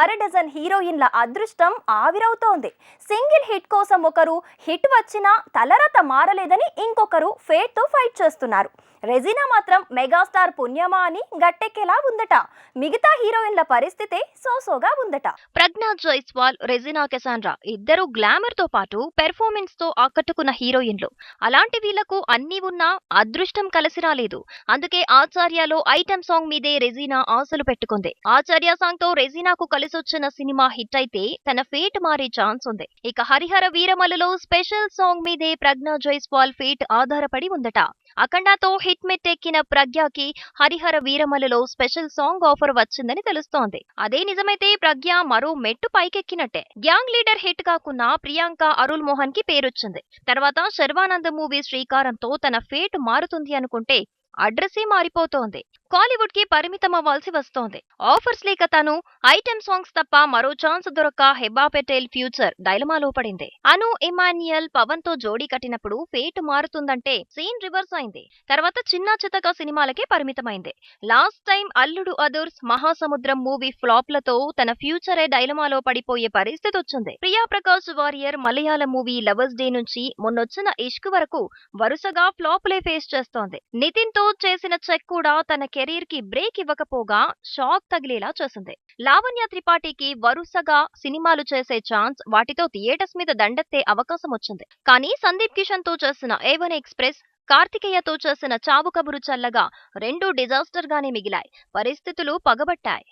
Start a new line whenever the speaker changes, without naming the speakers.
అర డజన్ హీరోయిన్ల అదృష్టం ఆవిరవుతోంది. సింగిల్ హిట్ కోసం ఒకరు హిట్ వచ్చినా తలరత మారలేదని ఇంకొకరు ఫేట్తో ఫైట్ చేస్తున్నారు. రెజినా మాత్రం మెగాస్టార్ పుణ్యమా అని గట్టెక్కేలా ఉందట. మిగతా హీరోయిన్ల పరిస్థితే సోసోగా ఉందట.
ప్రజ్ఞా జైస్వాల్ రెజినా కెసాండ్రా ఇద్దరు గ్లామర్తో పాటు పెర్ఫార్మెన్స్తో ఆకట్టుకున్న హీరోయిన్లు. అలాంటి వీళ్ళకు అన్ని ఉన్నా అదృష్టం కలిసి రాలేదు. అందుకే ఆచార్యలో ఐటెం సాంగ్ మీదే రెజీనా ఆశలు పెట్టుకుంది. ఆచార్య సాంగ్తో కలిసి కలిసొచ్చిన సినిమా హిట్ అయితే తన ఫేట్ మారే ఛాన్స్ ఉంది. ఇక హరిహర వీరమలలో స్పెషల్ సాంగ్ మీదే ప్రజ్ఞా జైస్వాల్ ఫేట్ ఆధారపడి ఉందట. అఖండాతో హిట్ మెట్టెక్కిన ప్రజ్ఞకి హరిహర వీరమలలో స్పెషల్ సాంగ్ ఆఫర్ వచ్చిందని తెలుస్తోంది. అదే నిజమైతే ప్రజ్ఞ మరో మెట్టు పైకెక్కినట్టే. గ్యాంగ్ లీడర్ హిట్ కాకున్నా ప్రియాంక అరుల్ మోహన్కి పేరొచ్చింది. తర్వాత శర్వానంద మూవీ శ్రీకారంతో తన ఫేట్ మారుతుంది అనుకుంటే అడ్రస్సే మారిపోతోంది. కాలీవుడ్కి పరిమితం అవ్వాల్సి వస్తోంది. ఆఫర్స్ లేక తను ఐటెం సాంగ్స్ తప్ప మరో ఛాన్స్ దొరక్క హెబా పెటేల్ ఫ్యూచర్ డైలమాలో పడింది అను ఇమాన్యుయల్ పవన్తో జోడీ కట్టినప్పుడు ఫేట్ మారుతుందంటే సీన్ రివర్స్ అయింది. తర్వాత చిన్న చితక సినిమాలకే పరిమితమైంది. లాస్ట్ టైం అల్లుడు అదుర్స్ మహాసముద్రం మూవీ ఫ్లాప్లతో తన ఫ్యూచరే డైలమాలో పడిపోయే పరిస్థితి వచ్చింది ప్రియా ప్రకాష్ వారియర్ మలయాళ మూవీ లవర్స్ డే నుంచి మొన్నొచ్చిన ఇష్క్ వరకు వరుసగా ఫ్లాపులే ఫేస్ చేస్తోంది. నితిన్తో చేసిన చెక్ కూడా తన కెరీర్కి బ్రేక్ ఇవ్వకపోగా షాక్ తగిలేలా చేసింది. లావణ్య త్రిపాఠికి వరుసగా సినిమాలు చేసే ఛాన్స్ వాటితో థియేటర్స్ మీద దండెత్తే అవకాశం వచ్చింది. కానీ సందీప్ కిషన్తో చేసిన ఏవన్ ఎక్స్ప్రెస్ కార్తికేయతో చేసిన చావు కబురు చల్లగా రెండు డిజాస్టర్ గానే మిగిలాయి. పరిస్థితులు పగబట్టాయి.